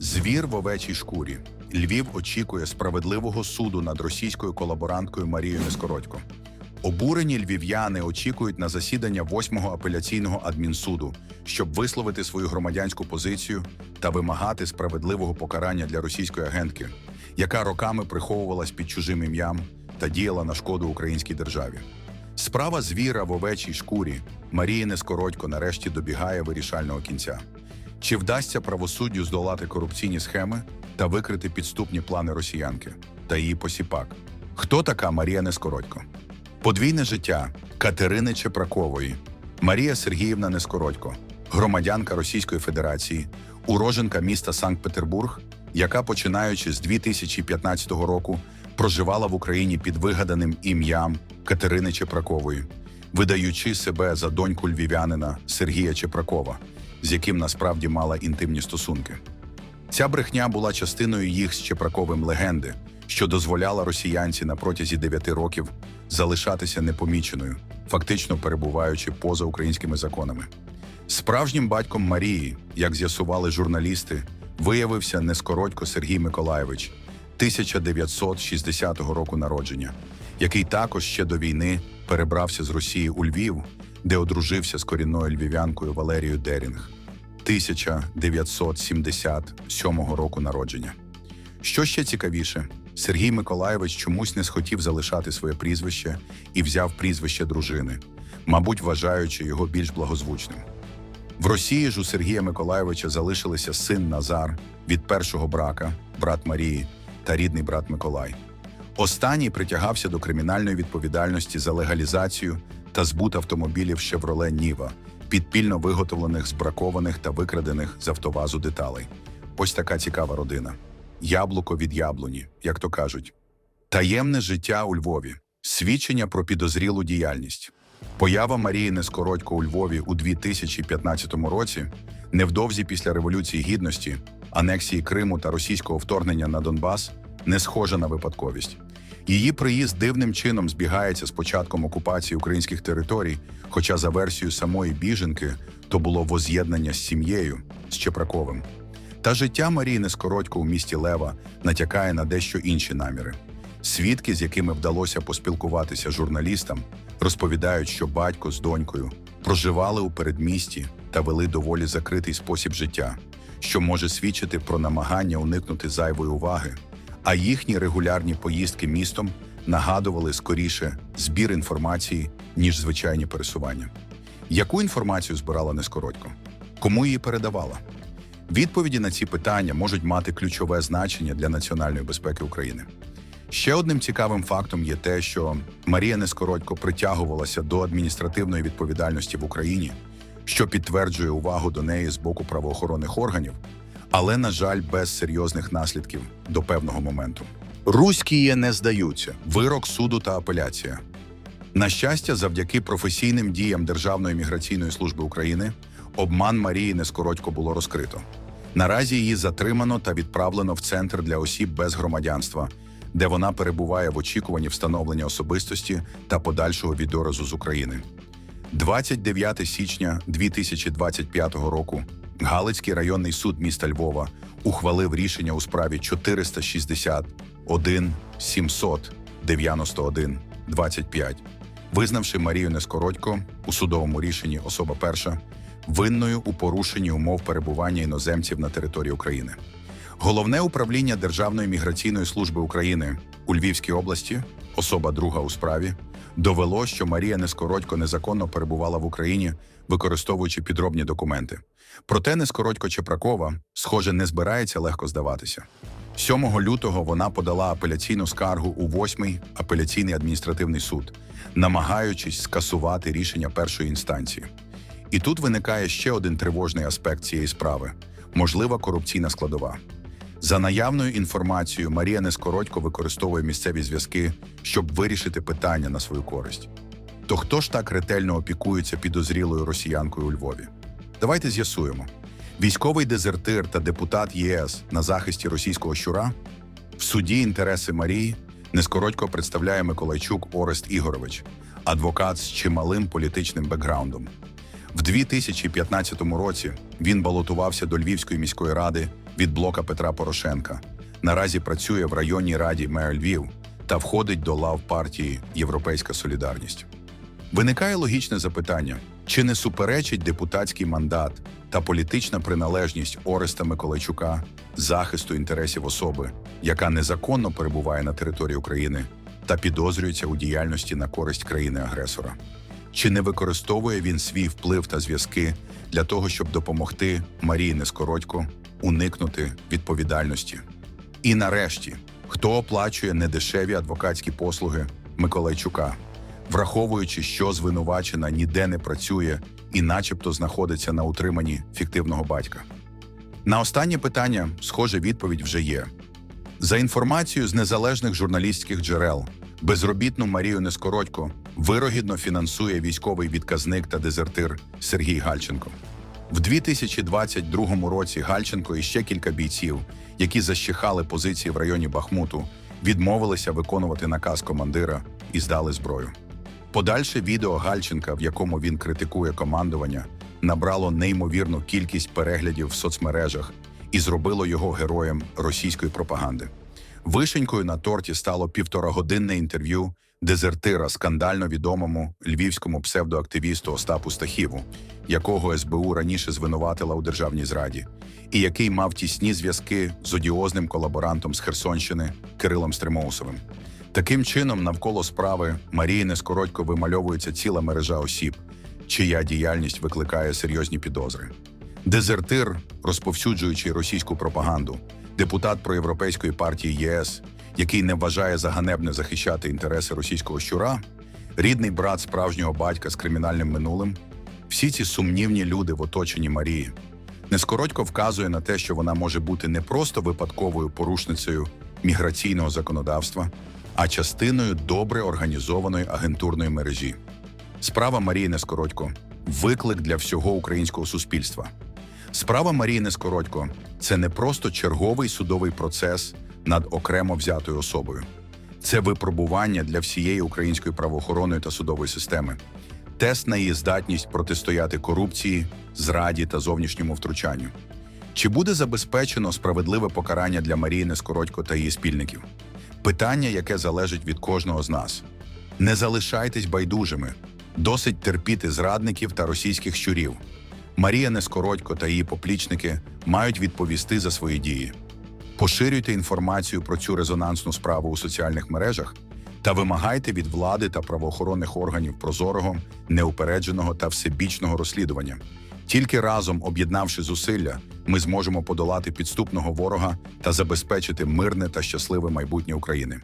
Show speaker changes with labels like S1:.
S1: Звір в овечій шкурі. Львів очікує справедливого суду над російською колаборанткою Марією Нескородько. Обурені львів'яни очікують на засідання 8-го апеляційного адмінсуду, щоб висловити свою громадянську позицію та вимагати справедливого покарання для російської агентки, яка роками приховувалась під чужим ім'ям та діяла на шкоду українській державі. Справа звіра в овечій шкурі Марії Нескородько нарешті добігає вирішального кінця. Чи вдасться правосуддю здолати корупційні схеми та викрити підступні плани росіянки та її посіпак? Хто така Марія Нескородько? Подвійне життя Катерини Чепракової, Марія Сергіївна Нескородько, громадянка Російської Федерації, уроженка міста Санкт-Петербург, яка, починаючи з 2015 року, проживала в Україні під вигаданим ім'ям Катерини Чепракової, видаючи себе за доньку львів'янина Сергія Чепракова, з яким насправді мала інтимні стосунки. Ця брехня була частиною їх з Чепраковим легенди, що дозволяла росіянці на протязі 9 років залишатися непоміченою, фактично перебуваючи поза українськими законами. Справжнім батьком Марії, як з'ясували журналісти, виявився Нескородько Сергій Миколаєвич 1960 року народження, який також ще до війни перебрався з Росії у Львів, де одружився з корінною львів'янкою Валерією Дерінг 1977 року народження. Що ще цікавіше, Сергій Миколаєвич чомусь не схотів залишати своє прізвище і взяв прізвище дружини, мабуть, вважаючи його більш благозвучним. В Росії ж у Сергія Миколаєвича залишилися син Назар від першого брака, брат Марії та рідний брат Миколай. Останній притягався до кримінальної відповідальності за легалізацію та збут автомобілів Chevrolet Ніва, підпільно виготовлених з бракованих та викрадених з автовазу деталей. Ось така цікава родина. Яблуко від яблуні, як то кажуть. Таємне життя у Львові. Свідчення про підозрілу діяльність. Поява Марії Нескородько у Львові у 2015 році, невдовзі після Революції Гідності, анексії Криму та російського вторгнення на Донбас, не схожа на випадковість. Її приїзд дивним чином збігається з початком окупації українських територій, хоча за версією самої біженки то було воз'єднання з сім'єю з Чепраковим. Та життя Марії Нескородько у місті Лева натякає на дещо інші наміри. Свідки, з якими вдалося поспілкуватися журналістам, розповідають, що батько з донькою проживали у передмісті та вели доволі закритий спосіб життя, що може свідчити про намагання уникнути зайвої уваги, а їхні регулярні поїздки містом нагадували скоріше збір інформації, ніж звичайні пересування. Яку інформацію збирала Нескородько? Кому її передавала? Відповіді на ці питання можуть мати ключове значення для національної безпеки України. Ще одним цікавим фактом є те, що Марія Нескородько притягувалася до адміністративної відповідальності в Україні, що підтверджує увагу до неї з боку правоохоронних органів, але, на жаль, без серйозних наслідків до певного моменту. Руські не здаються. Вирок суду та апеляція. На щастя, завдяки професійним діям Державної міграційної служби України обман Марії Нескородько було розкрито. Наразі її затримано та відправлено в центр для осіб без громадянства, де вона перебуває в очікуванні встановлення особистості та подальшого відоразу з України. 29 січня 2025 року Галицький районний суд міста Львова ухвалив рішення у справі 461 791 25, визнавши Марію Нескородько у судовому рішенні особа перша винною у порушенні умов перебування іноземців на території України. Головне управління Державної міграційної служби України у Львівській області, особа друга у справі, довело, що Марія Нескородько незаконно перебувала в Україні, використовуючи підробні документи. Проте Нескородько Чепракова, схоже, не збирається легко здаватися. 7 лютого вона подала апеляційну скаргу у 8-й апеляційний адміністративний суд, намагаючись скасувати рішення першої інстанції. І тут виникає ще один тривожний аспект цієї справи можлива корупційна складова. За наявною інформацією, Марія Нескородько використовує місцеві зв'язки, щоб вирішити питання на свою користь. То хто ж так ретельно опікується підозрілою росіянкою у Львові? Давайте з'ясуємо. Військовий дезертир та депутат ЄС на захисті російського щура в суді інтереси Марії Нескородько представляє Миколайчук Орест Ігорович, адвокат з чималим політичним бекграундом. В 2015 році він балотувався до Львівської міської ради від блока Петра Порошенка. Наразі працює в районній раді мер Львів та входить до лав партії Європейська Солідарність. Виникає логічне запитання: чи не суперечить депутатський мандат та політична приналежність Ореста Миколайчука захисту інтересів особи, яка незаконно перебуває на території України та підозрюється у діяльності на користь країни-агресора? Чи не використовує він свій вплив та зв'язки для того, щоб допомогти Марії Нескородько уникнути відповідальності? І нарешті, хто оплачує недешеві адвокатські послуги Миколайчука, враховуючи, що звинувачена ніде не працює і, начебто, знаходиться на утриманні фіктивного батька? На останнє питання, схоже, відповідь вже є. За інформацією з незалежних журналістських джерел, безробітну Марію Нескородько вирогідно фінансує військовий відказник та дезертир Сергій Гальченко. В 2022 році Гальченко і ще кілька бійців, які защихали позиції в районі Бахмуту, відмовилися виконувати наказ командира і здали зброю. Подальше відео Гальченка, в якому він критикує командування, набрало неймовірну кількість переглядів в соцмережах і зробило його героєм російської пропаганди. Вишенькою на торті стало півторагодинне інтерв'ю дезертира скандально відомому львівському псевдоактивісту Остапу Стахіву, якого СБУ раніше звинуватила у державній зраді, і який мав тісні зв'язки з одіозним колаборантом з Херсонщини Кирилом Стримоусовим. Таким чином, навколо справи Марії Нескородько вимальовується ціла мережа осіб, чия діяльність викликає серйозні підозри. Дезертир, розповсюджуючи російську пропаганду, депутат проєвропейської партії ЄС, який не вважає за ганебне захищати інтереси російського щура, рідний брат справжнього батька з кримінальним минулим. Всі ці сумнівні люди в оточенні Марії. Нескородько вказує на те, що вона може бути не просто випадковою порушницею міграційного законодавства, а частиною добре організованої агентурної мережі. Справа Марії Нескородько виклик для всього українського суспільства. Справа Марії Нескородько це не просто черговий судовий процес над окремо взятою особою. Це випробування для всієї української правоохоронної та судової системи, тест на її здатність протистояти корупції, зраді та зовнішньому втручанню. Чи буде забезпечено справедливе покарання для Марії Нескородько та її спільників? Питання, яке залежить від кожного з нас. Не залишайтесь байдужими, досить терпіти зрадників та російських щурів. Марія Нескородько та її поплічники мають відповісти за свої дії. Поширюйте інформацію про цю резонансну справу у соціальних мережах та вимагайте від влади та правоохоронних органів прозорого, неупередженого та всебічного розслідування. Тільки разом, об'єднавши зусилля, ми зможемо подолати підступного ворога та забезпечити мирне та щасливе майбутнє України.